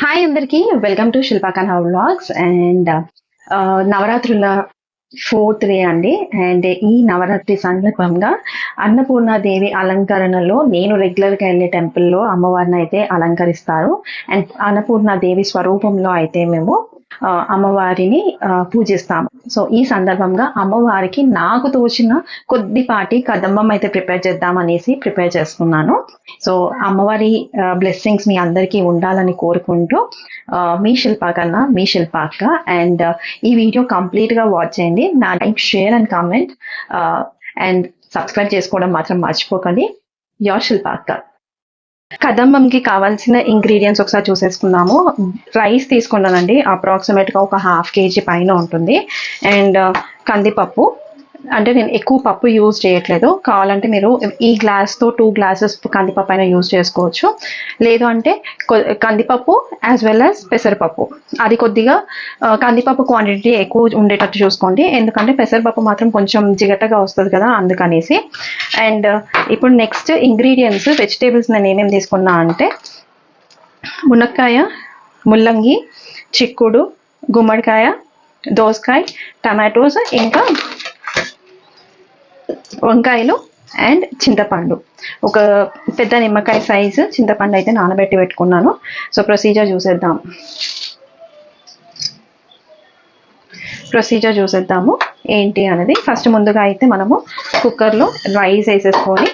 Hi అందరికీ. Welcome to శిల్పాకాన్ హౌ వ్లాగ్స్ అండ్ నవరాత్రుల ఫోర్త్ డే అండి. అండ్ ఈ నవరాత్రి సందర్భంగా అన్నపూర్ణాదేవి అలంకరణలో నేను రెగ్యులర్గా వెళ్ళే టెంపుల్లో అమ్మవారిని అయితే అలంకరిస్తారు. అండ్ అన్నపూర్ణాదేవి స్వరూపంలో అయితే మేము అమ్మవారిని పూజిస్తాము. సో ఈ సందర్భంగా అమ్మవారికి నాకు తోచిన కొద్దిపాటి కదంబం అయితే ప్రిపేర్ చేద్దాం అనేసి ప్రిపేర్ చేసుకున్నాను. సో అమ్మవారి బ్లెస్సింగ్స్ మీ అందరికీ ఉండాలని కోరుకుంటూ మీ శిల్ప కన్నా మీ శిల్పాక్క అండ్ ఈ వీడియో కంప్లీట్గా వాచ్ చేయండి. నా like share and comment and subscribe చేసుకోవడం మాత్రం మర్చిపోకండి. యోర్ శిల్పాక్క కదంబంకి కావాల్సిన ఇంగ్రీడియంట్స్ ఒకసారి చూసేసుకుందాము. రైస్ తీసుకున్నానండి అప్రాక్సిమేట్గా ఒక హాఫ్ కేజీ పైన ఉంటుంది. అండ్ కందిపప్పు. అంటే నేను ఎక్కువ పప్పు యూజ్ చేయట్లేదు. కావాలంటే మీరు ఈ గ్లాస్తో టూ గ్లాసెస్ కందిపప్పు అయినా యూజ్ చేసుకోవచ్చు. లేదు అంటే కందిపప్పు యాజ్ వెల్ యాజ్ పెసరపప్పు. అది కొద్దిగా కందిపప్పు క్వాంటిటీ ఎక్కువ ఉండేటట్టు చూసుకోండి. ఎందుకంటే పెసరపప్పు మాత్రం కొంచెం జిగటగా వస్తుంది కదా అందుకనేసి. అండ్ ఇప్పుడు నెక్స్ట్ ఇంగ్రీడియంట్స్ వెజిటేబుల్స్ నేను ఏమేమి తీసుకున్నా అంటే మునక్కాయ ముల్లంగి చిక్కుడు గుమ్మడికాయ దోసకాయ టమాటోస్ ఇంకా వంకాయలు అండ్ చింతపండు. ఒక పెద్ద నిమ్మకాయ సైజు చింతపండు అయితే నానబెట్టి పెట్టుకున్నాను. సో ప్రొసీజర్ చూసేద్దాం. ప్రొసీజర్ చూసేద్దాము. ఏంటి అనేది ఫస్ట్ ముందుగా అయితే మనము కుక్కర్లో రైస్ వేసేసుకొని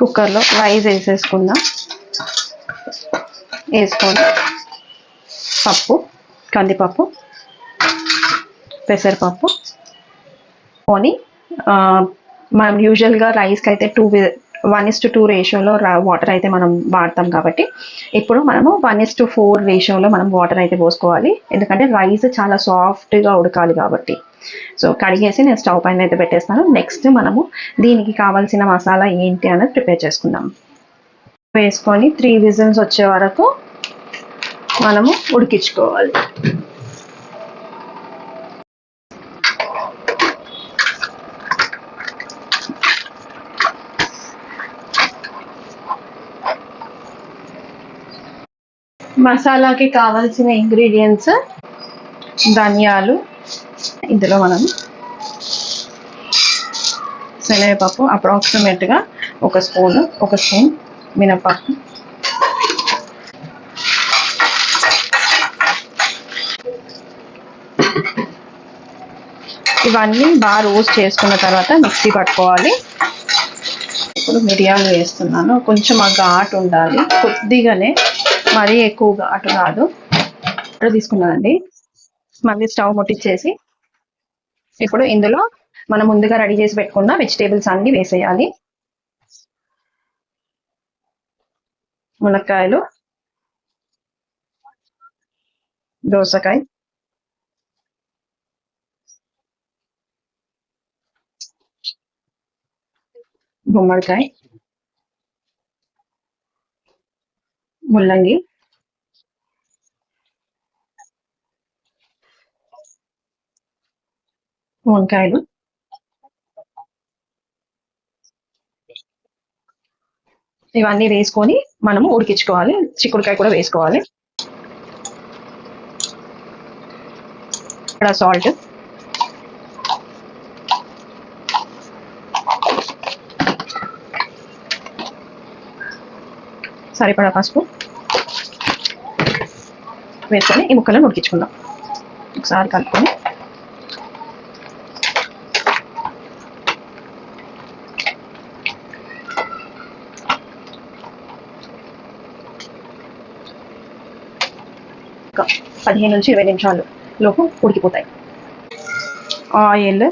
కుక్కర్లో రైస్ వేసేసుకుందాం. వేసుకొని పప్పు కందిపప్పు పెసరపప్పు కొని మనం యూజువల్గా రైస్కి అయితే two one is to two రేషియోలో వాటర్ అయితే మనం వాడతాం కాబట్టి ఇప్పుడు మనము వన్ ఇస్ టు ఫోర్ రేషియోలో మనం వాటర్ అయితే పోసుకోవాలి. ఎందుకంటే రైస్ చాలా సాఫ్ట్గా ఉడకాలి కాబట్టి. సో కడిగేసి నేను స్టవ్ పైన అయితే పెట్టేస్తాను. నెక్స్ట్ మనము దీనికి కావాల్సిన మసాలా ఏంటి అనేది ప్రిపేర్ చేసుకుందాం. వేసుకొని త్రీ విజిల్స్ వచ్చే వరకు మనము ఉడికించుకోవాలి. మసాలాకి కావాల్సిన ఇంగ్రీడియంట్స్ ధనియాలు ఇందులో మనం శనగపప్పు అప్రాక్సిమేట్గా ఒక స్పూన్ ఒక స్పూన్ మినపప్పు ఇవన్నీ బాగా రోస్ట్ చేసుకున్న తర్వాత మిక్సీ పట్టుకోవాలి. ఇప్పుడు మిరియాలు వేస్తున్నాను. కొంచెం ఆ ఘాటు ఉండాలి. కొద్దిగానే మరీ ఎక్కువ ఘాటు కాదు. తీసుకున్నానండి. మళ్ళీ స్టవ్ ముట్టించేసి ఇప్పుడు ఇందులో మనం ముందుగా రెడీ చేసి పెట్టుకున్న వెజిటేబుల్స్ అన్ని వేసేయాలి. మునక్కాయలు దోసకాయ గుమ్మడికాయ. ముల్లంగి. వంకాయలు. ఇవన్నీ వేసుకొని మనము ఉడికించుకోవాలి. చిక్కుడుకాయ కూడా వేసుకోవాలి. ఇక్కడ సాల్ట్. సరిపడా పసుపు వేసుకొని ఈ ముక్కలను ఉడికించుకుందాం. ఒకసారి కలుపుకొని పదిహేను నుంచి ఇరవై నిమిషాలు లోపు ఉడికిపోతాయి. ఆయిల్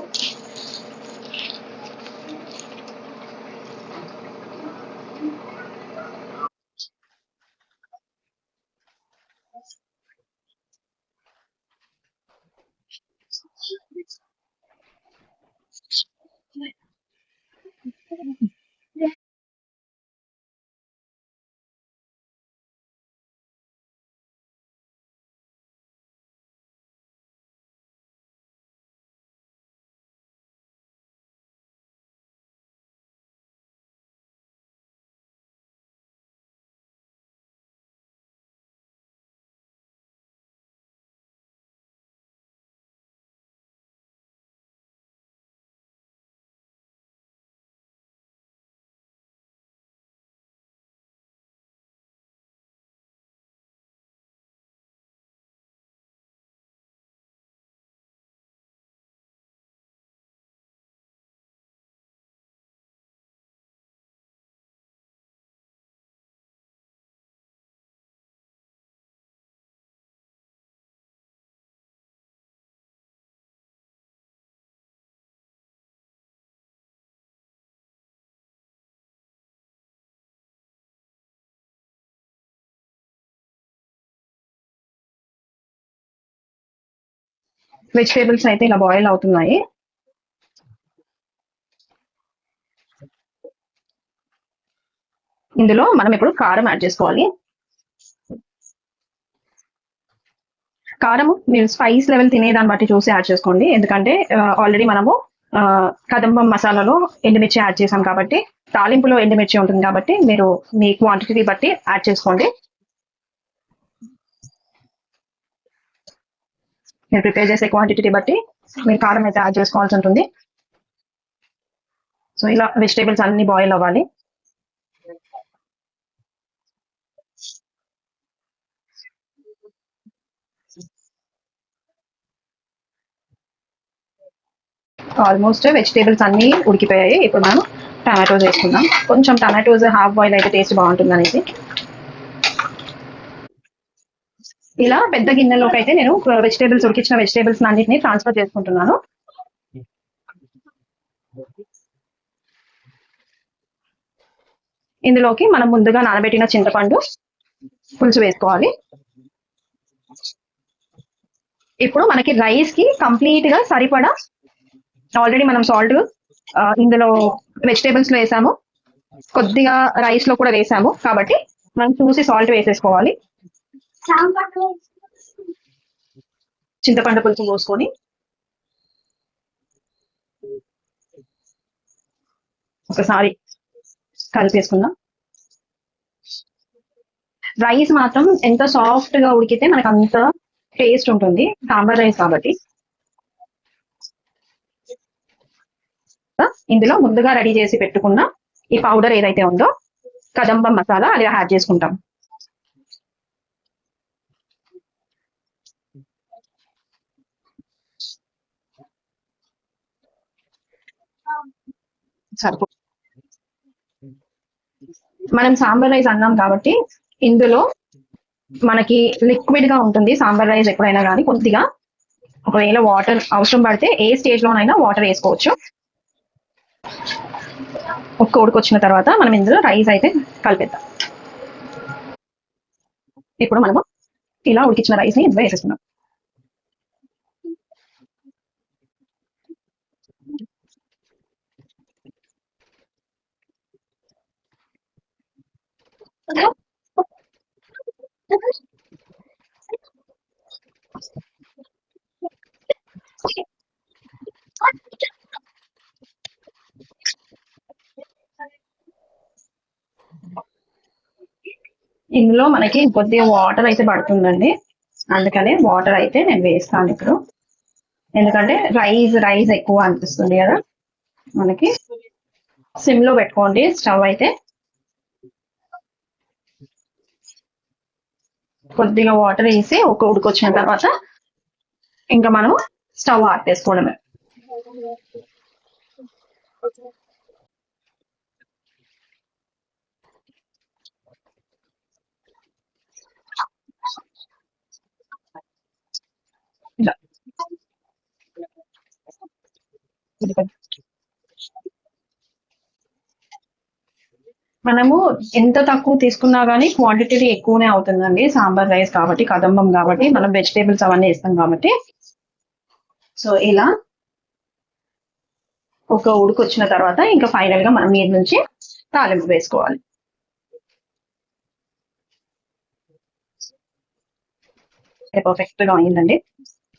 వెజిటేబుల్స్ అయితే ఇలా బాయిల్ అవుతున్నాయి. ఇందులో మనం ఇప్పుడు కారం యాడ్ చేసుకోవాలి. కారం మీరు స్పైస్ లెవెల్ తినేదాన్ని బట్టి చూసి యాడ్ చేసుకోండి. ఎందుకంటే ఆల్రెడీ మనము కదంబం మసాలాలో ఎండుమిర్చి యాడ్ చేసాం కాబట్టి తాలింపులో ఎండుమిర్చి ఉంటుంది కాబట్టి మీరు మీ క్వాంటిటీ బట్టి యాడ్ చేసుకోండి. మీరు ప్రిపేర్ చేసే క్వాంటిటీ బట్టి మీరు కారం అయితే యాడ్ చేసుకోవాల్సి ఉంటుంది. సో ఇలా వెజిటేబుల్స్ అన్ని బాయిల్ అవ్వాలి. ఆల్మోస్ట్ వెజిటేబుల్స్ అన్ని ఉడికిపోయాయి. ఇప్పుడు మనం టమాటోస్ వేసుకుందాం. కొంచెం టమాటోస్ హాఫ్ బాయిల్ అయితే టేస్ట్ బాగుంటుంది అనేసి. ఇలా పెద్ద గిన్నెలోకి అయితే నేను వెజిటేబుల్స్ ఉడికించిన వెజిటేబుల్స్ అన్నిటిని ట్రాన్స్ఫర్ చేసుకుంటున్నాను. ఇందులోకి మనం ముందుగా నానబెట్టిన చింతపండు పులుసు వేసుకోవాలి. ఇప్పుడు మనకి రైస్కి కంప్లీట్గా సరిపడా ఆల్రెడీ మనం సాల్ట్ ఇందులో వెజిటేబుల్స్లో వేసాము. కొద్దిగా రైస్లో కూడా వేసాము. కాబట్టి మనం చూసి సాల్ట్ వేసేసుకోవాలి. చింతపండు పులుసు పోసుకొని ఒకసారి కలిపేసుకుందాం. రైస్ మాత్రం ఎంత సాఫ్ట్గా ఉడికితే మనకు అంత టేస్ట్ ఉంటుంది. సాంబార్ రైస్ కాబట్టి. ఇందులో ముందుగా రెడీ చేసి పెట్టుకున్న ఈ పౌడర్ ఏదైతే ఉందో కదంబం మసాలా అది యాడ్ చేసుకుంటాం. సరిపో మనం సాంబార్ రైస్ అన్నాం కాబట్టి ఇందులో మనకి లిక్విడ్గా ఉంటుంది సాంబార్ రైస్ ఎప్పుడైనా కానీ కొద్దిగా. ఒకవేళ వాటర్ అవసరం పడితే ఏ స్టేజ్ లోనైనా వాటర్ వేసుకోవచ్చు. ఒక ఉడికొచ్చిన తర్వాత మనం ఇందులో రైస్ అయితే కలిపేద్దాం. ఇప్పుడు మనము ఇలా ఉడికించిన రైస్ని ఇందులో వేసేస్తున్నాం. ఇందులో మనకి కొద్దిగా వాటర్ అయితే పడుతుందండి. అందుకనే వాటర్ అయితే నేను వేస్తాను ఇప్పుడు. ఎందుకంటే రైస్ రైస్ ఎక్కువ అనిపిస్తుంది కదా. మనకి సిమ్లో పెట్టుకోండి. స్టవ్ అయితే కొద్దిగా వాటర్ వేసి ఒక ఉడికొచ్చిన తర్వాత ఇంకా మనం స్టవ్ ఆపేసుకోవడమే ఇలా మనము ఎంత తక్కువ తీసుకున్నా కానీ క్వాంటిటీ ఎక్కువనే అవుతుందండి. సాంబార్ రైస్ కాబట్టి కదంబం కాబట్టి మనం వెజిటేబుల్స్ అవన్నీ వేస్తాం కాబట్టి. సో ఇలా ఒక ఉడుకొచ్చిన వచ్చిన తర్వాత ఇంకా ఫైనల్గా మనం మీద నుంచి తాలింపు వేసుకోవాలి. పర్ఫెక్ట్గా అయిందండి.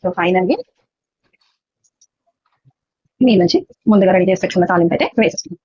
సో ఫైనల్గా మీ నుంచి ముందుగా రెడీ చేసి పెట్టుకున్న తాలింపు అయితే వేసేస్తాం